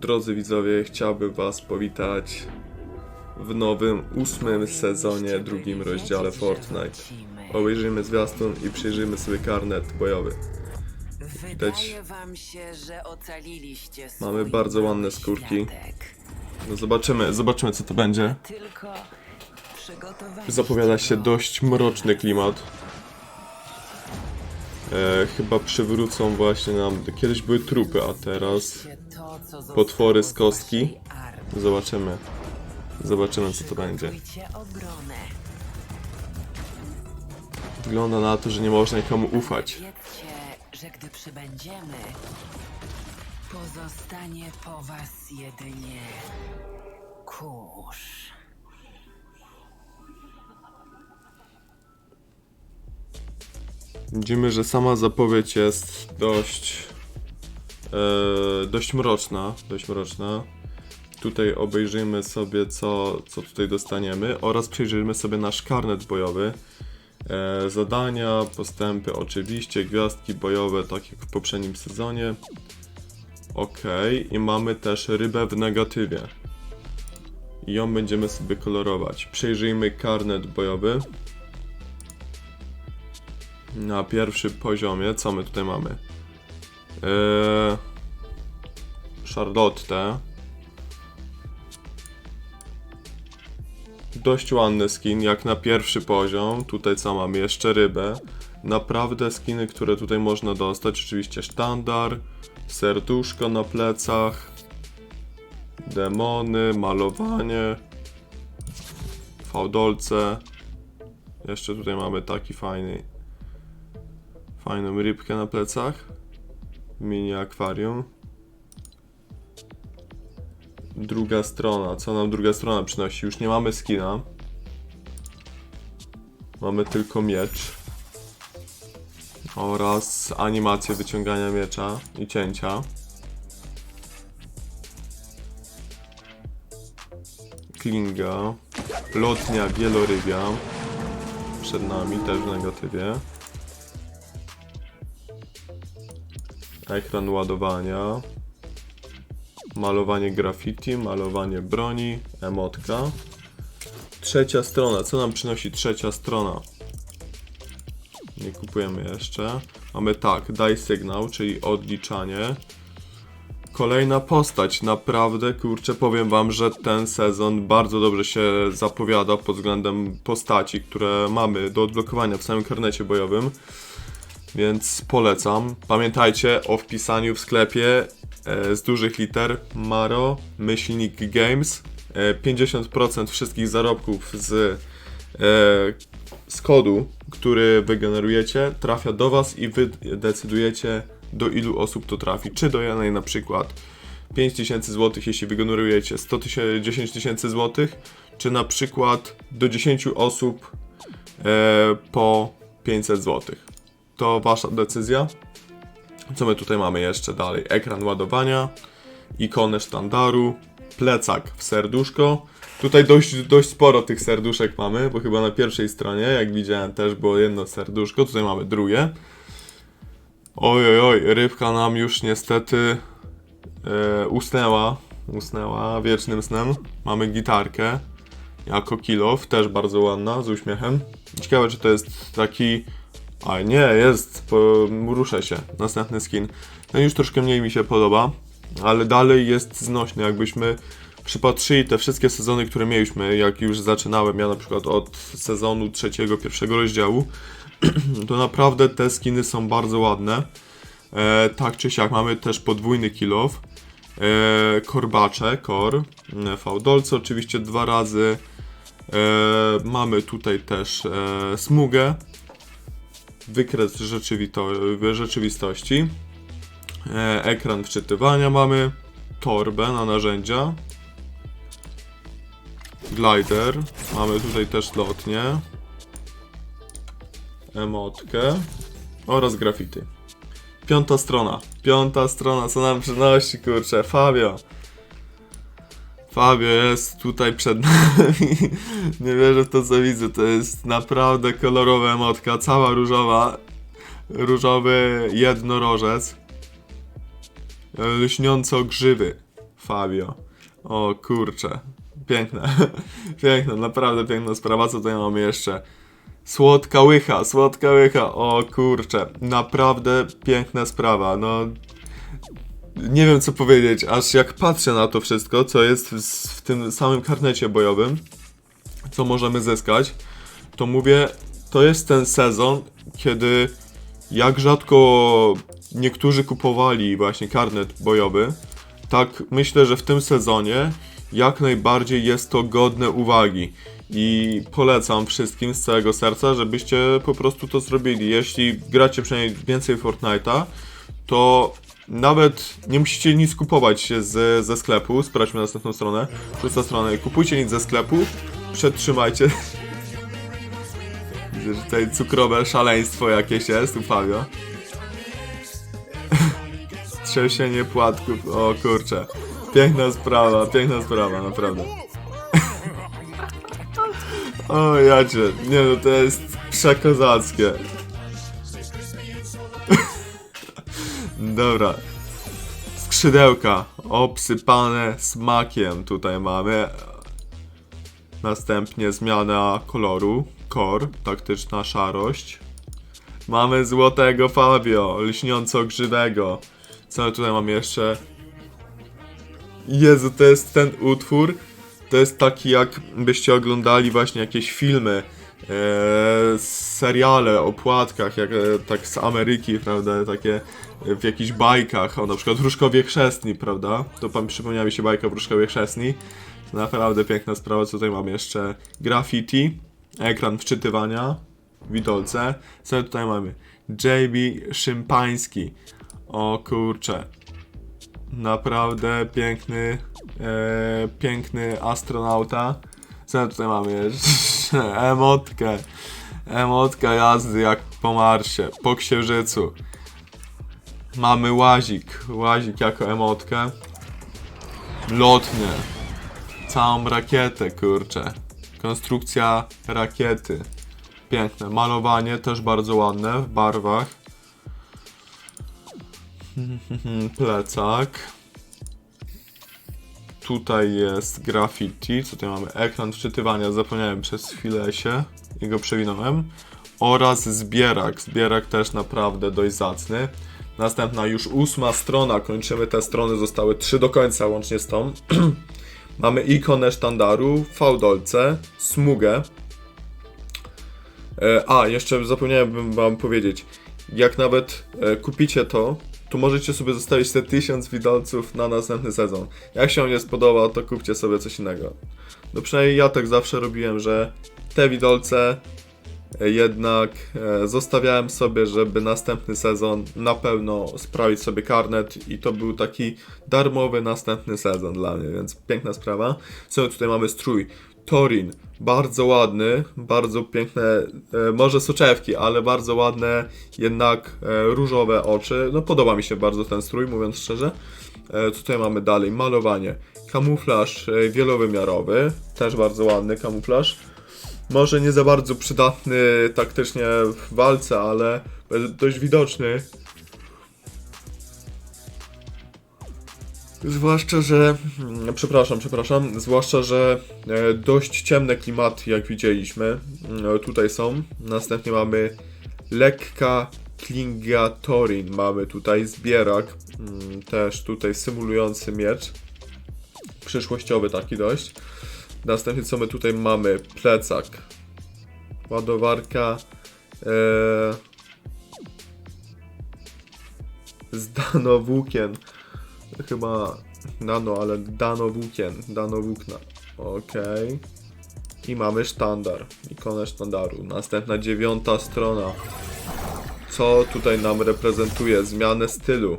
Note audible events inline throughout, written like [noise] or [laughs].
Drodzy widzowie, chciałbym Was powitać w nowym, ósmym sezonie, drugim rozdziale Fortnite. Obejrzyjmy zwiastun i przyjrzyjmy sobie karnet bojowy. Ocaliliście Mamy bardzo ładne skórki. No zobaczymy, zobaczymy co to będzie. Zapowiada się dość mroczny klimat. E, chyba przywrócą właśnie nam. Kiedyś były trupy, a teraz potwory z kostki. zobaczymy. Zobaczymy co to będzie. Wygląda na to, że nie można nikomu ufać. Że gdy przybędziemy, pozostanie po was jedynie kurz. Widzimy, że sama zapowiedź jest dość e, dość mroczna, dość mroczna. Tutaj obejrzymy sobie co, co tutaj dostaniemy oraz przyjrzymy sobie nasz karnet bojowy. E, zadania, postępy oczywiście, gwiazdki bojowe tak jak w poprzednim sezonie. Ok, i mamy też rybę w negatywie. I ją będziemy sobie kolorować. Przejrzyjmy karnet bojowy. Na pierwszym poziomie, co my tutaj mamy? Eee, Charlotte. Dość ładny skin, jak na pierwszy poziom. Tutaj co mamy? Jeszcze rybę. Naprawdę skiny, które tutaj można dostać. Oczywiście sztandar, serduszko na plecach, demony, malowanie, fałdolce. Jeszcze tutaj mamy taki fajny Fajną rybkę na plecach. Mini akwarium. Druga strona. Co nam druga strona przynosi? Już nie mamy skina. Mamy tylko miecz. Oraz animację wyciągania miecza i cięcia. Klinga. Lotnia wielorybia. Przed nami też w negatywie. Ekran ładowania, malowanie graffiti, malowanie broni, emotka. Trzecia strona, co nam przynosi trzecia strona? Nie kupujemy jeszcze. Mamy tak, daj sygnał, czyli odliczanie. Kolejna postać, naprawdę kurczę powiem wam, że ten sezon bardzo dobrze się zapowiada pod względem postaci, które mamy do odblokowania w samym karnecie bojowym. Więc polecam. Pamiętajcie o wpisaniu w sklepie e, z dużych liter Maro myślnik Games. E, 50% wszystkich zarobków z, e, z kodu, który wygenerujecie, trafia do Was i Wy decydujecie do ilu osób to trafi. Czy do jednej na przykład 5000 zł, jeśli wygenerujecie 100 tysięcy, 10 tysięcy złotych, czy na przykład do 10 osób e, po 500 złotych to wasza decyzja. Co my tutaj mamy jeszcze dalej? Ekran ładowania, ikonę sztandaru, plecak w serduszko. Tutaj dość, dość sporo tych serduszek mamy, bo chyba na pierwszej stronie, jak widziałem, też było jedno serduszko. Tutaj mamy drugie. Oj, oj, oj, rybka nam już niestety e, usnęła. Usnęła wiecznym snem. Mamy gitarkę jako kilof, też bardzo ładna, z uśmiechem. Ciekawe, czy to jest taki a nie, jest, ruszę się. Następny skin. No już troszkę mniej mi się podoba, ale dalej jest znośny. Jakbyśmy przypatrzyli te wszystkie sezony, które mieliśmy, jak już zaczynałem, ja na przykład od sezonu trzeciego, pierwszego rozdziału, [clears throat] to naprawdę te skiny są bardzo ładne. E, tak czy siak, mamy też podwójny kill. E, korbacze, kor, e, fałdolce oczywiście dwa razy. E, mamy tutaj też e, smugę, wykres rzeczywistości, e, ekran wczytywania mamy, torbę na narzędzia, glider, mamy tutaj też lotnię, emotkę oraz graffiti. Piąta strona, piąta strona, co nam przynosi, kurczę, Fabio. Fabio jest tutaj przed nami. [laughs] Nie wierzę w to, co widzę. To jest naprawdę kolorowa emotka, cała różowa. Różowy jednorożec. Lśniąco grzywy. Fabio. O kurcze. Piękne. [laughs] Piękne, naprawdę piękna sprawa. Co tutaj mamy jeszcze? Słodka łycha, słodka łycha. O kurcze. Naprawdę piękna sprawa. No. Nie wiem co powiedzieć, aż jak patrzę na to wszystko, co jest w, w tym samym karnecie bojowym, co możemy zyskać, to mówię, to jest ten sezon, kiedy jak rzadko niektórzy kupowali właśnie karnet bojowy, tak myślę, że w tym sezonie jak najbardziej jest to godne uwagi. I polecam wszystkim z całego serca, żebyście po prostu to zrobili. Jeśli gracie przynajmniej więcej Fortnite'a, to nawet nie musicie nic kupować z, ze sklepu. Sprawdźmy następną stronę. Szósta strona. Kupujcie nic ze sklepu. Przetrzymajcie. [laughs] Widzę, że tutaj cukrowe szaleństwo jakieś jest u Fabio. [laughs] Trzęsienie płatków. O kurczę. Piękna sprawa, piękna sprawa, naprawdę. [laughs] O jacie, nie no to jest przekozackie. Dobra. Skrzydełka obsypane smakiem tutaj mamy. Następnie zmiana koloru. Kor, taktyczna szarość. Mamy złotego Fabio, lśniąco grzywego. Co tutaj mamy jeszcze? Jezu, to jest ten utwór. To jest taki, jak byście oglądali właśnie jakieś filmy, e, seriale o płatkach, jak e, tak z Ameryki, prawda? Takie w jakichś bajkach, o na przykład Wróżkowie Chrzestni, prawda? To pan przypomniała mi się bajka Wróżkowie Chrzestni. Naprawdę piękna sprawa. Co tutaj mamy jeszcze? Graffiti, ekran wczytywania, widolce. Co tutaj mamy? JB Szympański. O kurcze. Naprawdę piękny, e, piękny astronauta. Co tutaj mamy? [laughs] Emotkę. Emotka jazdy jak po Marsie, po Księżycu. Mamy łazik. Łazik jako emotkę. Lotnie. Całą rakietę, kurczę. Konstrukcja rakiety. Piękne. Malowanie też bardzo ładne w barwach. [laughs] Plecak. Tutaj jest graffiti. Co tutaj mamy? Ekran wczytywania. Zapomniałem przez chwilę się i go przewinąłem. Oraz zbierak. Zbierak też naprawdę dość zacny. Następna już ósma strona. Kończymy te strony. Zostały trzy do końca łącznie z tą. [clears throat] mamy ikonę sztandaru, fałdolce, smugę. E, A, jeszcze zapomniałem wam powiedzieć. Jak nawet e, kupicie to, to możecie sobie zostawić te 1000 widolców na następny sezon. Jak się nie spodoba, to kupcie sobie coś innego. No przynajmniej ja tak zawsze robiłem, że te widolce jednak e, zostawiałem sobie, żeby następny sezon na pewno sprawić sobie karnet i to był taki darmowy następny sezon dla mnie, więc piękna sprawa. Co tutaj mamy strój? Torin, bardzo ładny, bardzo piękne, e, może soczewki, ale bardzo ładne, jednak e, różowe oczy. No podoba mi się bardzo ten strój, mówiąc szczerze. Tutaj mamy dalej? Malowanie. Kamuflaż wielowymiarowy, też bardzo ładny kamuflaż. Może nie za bardzo przydatny taktycznie w walce, ale dość widoczny. Zwłaszcza, że. mm, Przepraszam, przepraszam. Zwłaszcza, że e, dość ciemne klimaty, jak widzieliśmy, mm, tutaj są. Następnie mamy lekka klingatorin. Mamy tutaj zbierak, mm, też tutaj symulujący miecz. Przyszłościowy taki dość. Następnie co my tutaj mamy? Plecak. Ładowarka. E, z danowłókien. Chyba nano, ale danowłókien. Danowłókna. Okej. I mamy sztandar. Ikonę sztandaru. Następna dziewiąta strona. Co tutaj nam reprezentuje? Zmianę stylu.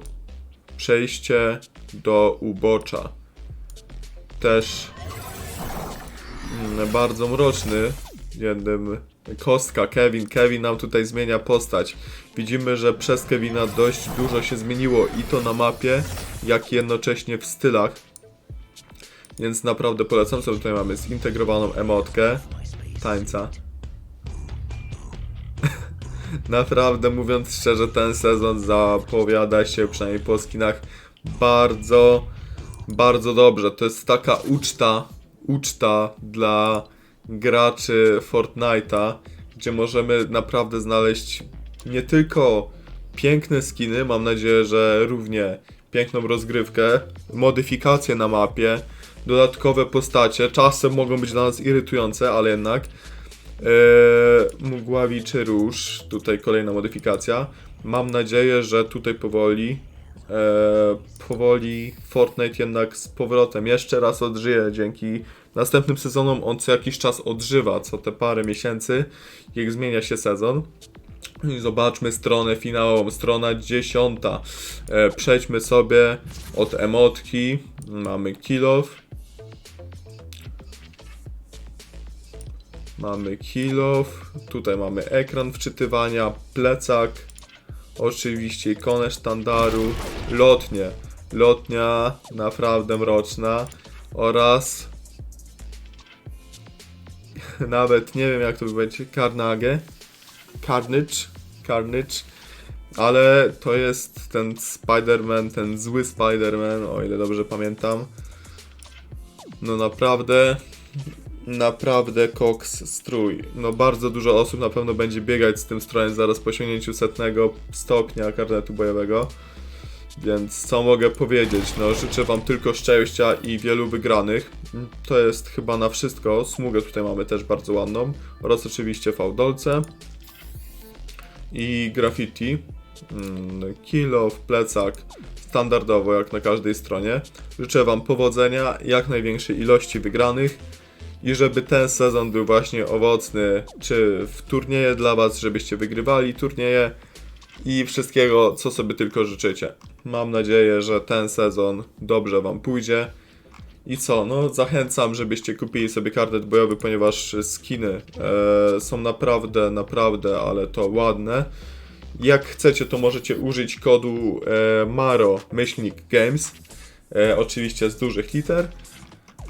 Przejście do ubocza. Też bardzo mroczny. Jednym kostka Kevin. Kevin nam tutaj zmienia postać. Widzimy, że przez Kevina dość dużo się zmieniło i to na mapie, jak i jednocześnie w stylach. Więc naprawdę polecam, co tutaj mamy zintegrowaną emotkę tańca. [laughs] naprawdę mówiąc szczerze, ten sezon zapowiada się przynajmniej po skinach bardzo, Bardzo dobrze, to jest taka uczta, uczta dla graczy Fortnite'a, gdzie możemy naprawdę znaleźć nie tylko piękne skiny, mam nadzieję, że równie piękną rozgrywkę, modyfikacje na mapie, dodatkowe postacie, czasem mogą być dla nas irytujące, ale jednak Mgławiczy Róż, tutaj kolejna modyfikacja. Mam nadzieję, że tutaj powoli, powoli Fortnite jednak z powrotem jeszcze raz odżyje. Dzięki następnym sezonom on co jakiś czas odżywa, co te parę miesięcy, jak zmienia się sezon. I zobaczmy stronę finałową, strona dziesiąta. E, przejdźmy sobie od emotki. Mamy kill off. Mamy kill off. Tutaj mamy ekran wczytywania, plecak. Oczywiście ikonę sztandaru. Lotnie. Lotnia naprawdę mroczna. Oraz [laughs] nawet nie wiem jak to będzie. Carnage. Carnage. Carnage. Ale to jest ten Spider-Man, ten zły Spider-Man, o ile dobrze pamiętam. No naprawdę, naprawdę koks strój. No bardzo dużo osób na pewno będzie biegać z tym strojem zaraz po osiągnięciu setnego stopnia karnetu bojowego. Więc co mogę powiedzieć? No życzę wam tylko szczęścia i wielu wygranych. To jest chyba na wszystko. Smugę tutaj mamy też bardzo ładną. Oraz oczywiście fałdolce. I graffiti. Mm, Kilo w plecak. Standardowo jak na każdej stronie. Życzę wam powodzenia, jak największej ilości wygranych i żeby ten sezon był właśnie owocny, czy w turnieje dla Was, żebyście wygrywali turnieje i wszystkiego, co sobie tylko życzycie. Mam nadzieję, że ten sezon dobrze Wam pójdzie. I co, no zachęcam, żebyście kupili sobie karnet bojowy, ponieważ skiny e, są naprawdę, naprawdę, ale to ładne. Jak chcecie, to możecie użyć kodu e, MARO myślnik Games, e, oczywiście z dużych liter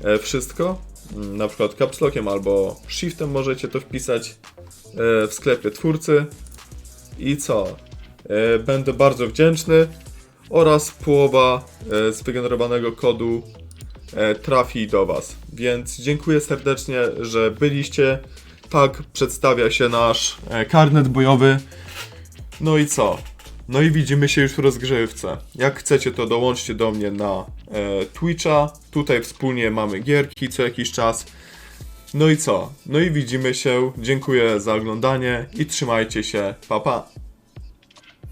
e, wszystko. Mm, Na przykład capslockiem albo shiftem możecie to wpisać e, w sklepie twórcy. I co? E, Będę bardzo wdzięczny. Oraz połowa e, z wygenerowanego kodu e, trafi do Was. Więc dziękuję serdecznie, że byliście. Tak przedstawia się nasz karnet bojowy. No i co? No i widzimy się już w rozgrzewce. Jak chcecie, to dołączcie do mnie na Twitcha. Tutaj wspólnie mamy gierki co jakiś czas. No i co? No i widzimy się. Dziękuję za oglądanie i trzymajcie się. Pa pa.